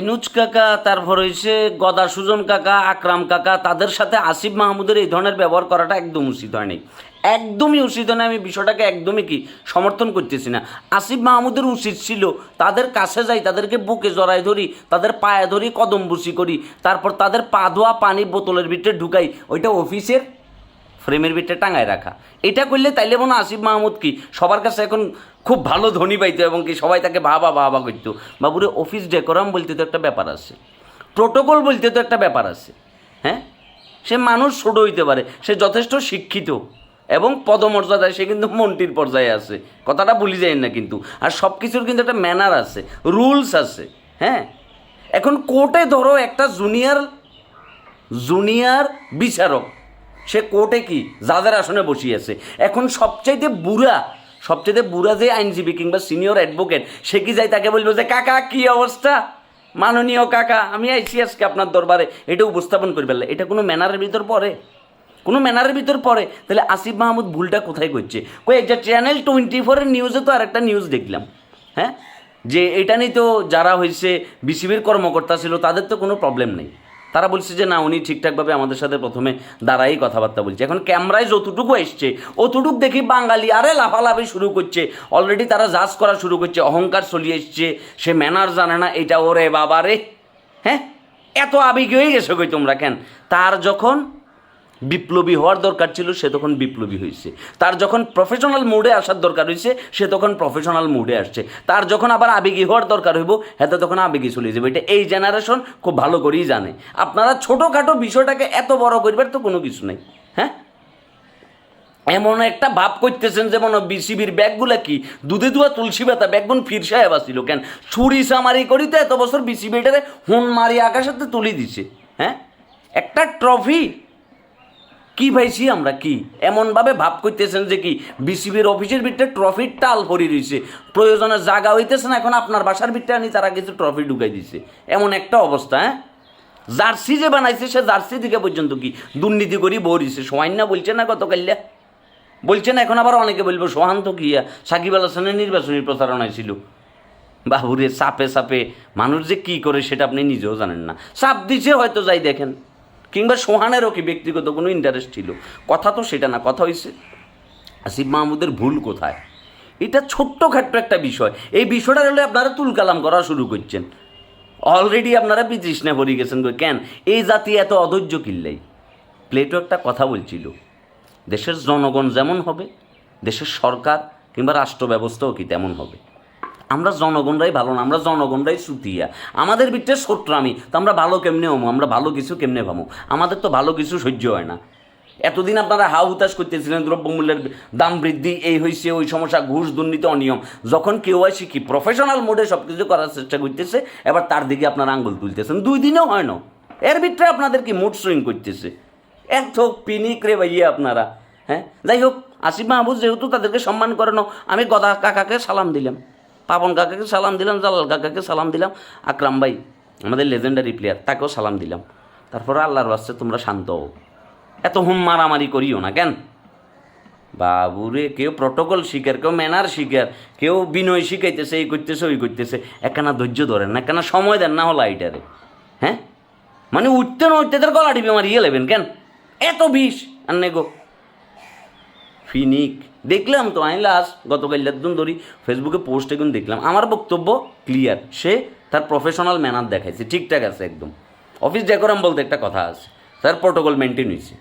ইনুজ কাকা, তারপর হয়েছে গদা সুজন কাকা, আকরাম কাকা, তাদের সাথে আসিফ মাহমুদের এই ধরনের ব্যবহার করাটা একদম উচিত হয়নি। একদমই উচিত না আমি বিষয়টাকে একদমই কি সমর্থন করতেছি না। আসিফ মাহমুদের উচিত ছিল তাদের কাছে যাই, তাদেরকে বুকে জড়াই ধরি, তাদের পায়ে ধরি, কদম বুসি করি, তারপর তাদের পা ধোয়া পানি বোতলের ভিতরে ঢুকাই, ওইটা অফিসের ফ্রেমের ভিতরে টাঙায় রাখা। এটা করলে তাইলে মনে আসিফ মাহমুদ কি? সবার কাছে এখন খুব ভালো ধনী পাইতো এবং কি সবাই তাকে বাবা বাবা করতো। বাবুরে অফিস ডেকোরাম বলতে তো একটা ব্যাপার আছে। প্রোটোকল বলতে তো একটা ব্যাপার আছে। হ্যাঁ? সে মানুষ ছোট হইতে পারে, সে যথেষ্ট শিক্ষিত এবং পদমর্যাদায় সে কিন্তু মন্ত্রীর পর্যায়ে আছে। কথাটা ভুলি যায় না কিন্তু। আর সব কিছুর কিন্তু একটা ম্যানার আছে রুলস আছে। হ্যাঁ? এখন কোর্টে ধরো একটা জুনিয়র জুনিয়র বিচারক। সে কোর্টে কি? যাদের আসনে বসিয়েছে। এখন সবচাইতে বুড়া সবচাইতে বুড়া যে আইনজীবী কিংবা সিনিয়র অ্যাডভোকেট, সে কি যায় তাকে বলব যে, কাকা, কি অবস্থা? মাননীয় কাকা, আমি আইসি আজকে আপনার দরবারে। এটা উপস্থাপন করে ফেললে এটা কোনো ম্যানারের ভিতর পড়ে? কোনো ম্যানারের ভিতর পড়ে? তাহলে আসিফ মাহমুদ ভুলটা কোথায় করছে? কই যে চ্যানেল টোয়েন্টি ফোরের নিউজে তো আরেকটা নিউজ দেখলাম হ্যাঁ? যে এটা নিয়ে তো যারা হয়েছে বিসিবির কর্মকর্তা ছিল, তাদের তো কোনো প্রবলেম নেই। তারা বলছে যে, না, উনি ঠিকঠাকভাবে আমাদের সাথে প্রথমে দাঁড়াই কথাবার্তা বলছে। এখন ক্যামেরায় যতটুকু এসছে অতটুক দেখি বাঙালি আরে লাফালাফি শুরু করছে। অলরেডি তারা জাজ করা শুরু করছে, অহংকার চলিয়ে এসছে। সে ম্যানার জানে না, এটা ওরে বাবা রে হ্যাঁ? এত আবেগ হয়ে গেছো কই তোমরা কেন? তার যখন বিপ্লবী হওয়ার দরকার ছিল, সে তখন বিপ্লবী হয়েছে তার যখন প্রফেশনাল মুডে আসার দরকার হয়েছে সে তখন প্রফেশনাল মুডে আসছে। তার যখন আবার আবেগী হওয়ার দরকার হইব হ্যাঁ তখন আবেগী চলে যাবে। এটা এই জেনারেশন খুব ভালো করেই জানে। আপনারা ছোটোখাটো বিষয়টাকে এত বড় করবার তো কোনো কিছু নেই হ্যাঁ? এমন একটা ভাব করতেছেন যেমন বিসিবির ব্যাগগুলা কি? দুধে দুয়া তুলসী পাতা ব্যাগগুন ফির সাহেব আসছিল কেন? ছুরি সামারি করিতে এত বছর বিসিবিটারে হুন মারি আকাশেতে তুলি দিছে হ্যাঁ? একটা ট্রফি কি পাইছি আমরা কি? এমনভাবে ভাব করতেছেন যে কি, বিসিবির অফিসের ভিতরে ট্রফির টাল ভরি রয়েছে প্রয়োজনে জায়গা হইতেছে না, এখন আপনার বাসার ভিতরে আনি, তারা কিছু ট্রফি ঢুকাই দিছে। এমন একটা অবস্থা হ্যাঁ? জার্সি যে বানাইছে, সে জার্সি দিকে পর্যন্ত কি দুর্নীতি করি বরিছে সোয়াইন না বলছে না গতকাল্লা বলছে না, এখন আবার অনেকে বলব, সোহান তো কিয়া সাকিব আল হাসানের নির্বাচনী প্রচারণায় ছিল। বাবুরে, চাপে চাপে মানুষ যে কি করে সেটা আপনি নিজেও জানেন না। চাপ দিছে হয়তো, যাই দেখেন। কিংবা সোহানেরও কি ব্যক্তিগত কোনো ইন্টারেস্ট ছিল? কথা তো সেটা না, কথা হয়েছে আসিফ মাহমুদের ভুল কোথায়? এটা ছোট্টখাট্ট একটা বিষয়। এই বিষয়টা হলে আপনারা তুলকালাম করা শুরু করছেন। অলরেডি আপনারা বিতৃষ্ণা ভরে গেছেন। কেন? এই জাতি এত অধৈর্য কিনলেই প্লেটো একটা কথা বলছিল, দেশের জনগণ যেমন হবে, দেশের সরকার কিংবা রাষ্ট্র ব্যবস্থাও কি তেমন হবে? আমরা জনগণরাই ভালো না, আমরা জনগণরাই সুতিয়া। আমাদের ভিতরে আমি, তো আমরা ভালো কেমনে হমো? আমরা ভালো কিছু কেমনে ভাবো? আমাদের তো ভালো কিছু সহ্য হয় না। এতদিন আপনারা হা হুতাশ করতেছিলেন, দ্রব্যমূল্যের দাম বৃদ্ধি, এই হয়েছে ওই সমস্যা, ঘুষ দুর্নীতি অনিয়ম। যখন কেউ আসে কি প্রফেশনাল মোডে সব কিছু করার চেষ্টা করতেছে, এবার তার দিকে আপনারা আঙ্গুল তুলতেছেন। দুই দিনেও হয় না। এর ভিতরে আপনাদের কি মুড সুইং করতেছে? এত পিনিক রে ভাইয়া আপনারা হ্যাঁ? যাই হোক, আসিফ মাহবুব যেহেতু তাদেরকে সম্মান করানো আমি গদা কাকাকে সালাম দিলাম। পাপন কাকাকে সালাম দিলাম, জালাল কাকাকে সালাম দিলাম, আকরাম ভাই, আমাদের লেজেন্ডারি প্লেয়ার তাকেও সালাম দিলাম। তারপরে আল্লাহর বাস্তে তোমরা শান্ত হও। এত হুম মারামারি করিও না কেন? বাবুরে, কেউ প্রটোকল শিকার, কেউ ম্যানার শিকার, কেউ বিনয় শিখাইতেছে, এই করতেছে, ওই করতেছে। একখানা ধৈর্য ধরেন না, একখানা সময় দেন না হলো এইটারে হ্যাঁ? মানে উঠতে না উঠতে তার গলা টিপে মারিয়ে লেবেন কেন? এত বিষ, আর নেগো। ফিনিক। দেখলাম তো, আমি লাস্ট গতকাল একদম ধরি ফেসবুকে পোস্ট এখন দেখলাম। আমার বক্তব্য ক্লিয়ার সে তার প্রফেশনাল ম্যানার দেখাইছে। ঠিকঠাক আছে একদম। অফিস ডেকোরাম বলতে একটা কথা আছে। তার প্রোটোকল মেনটেন হয়েছে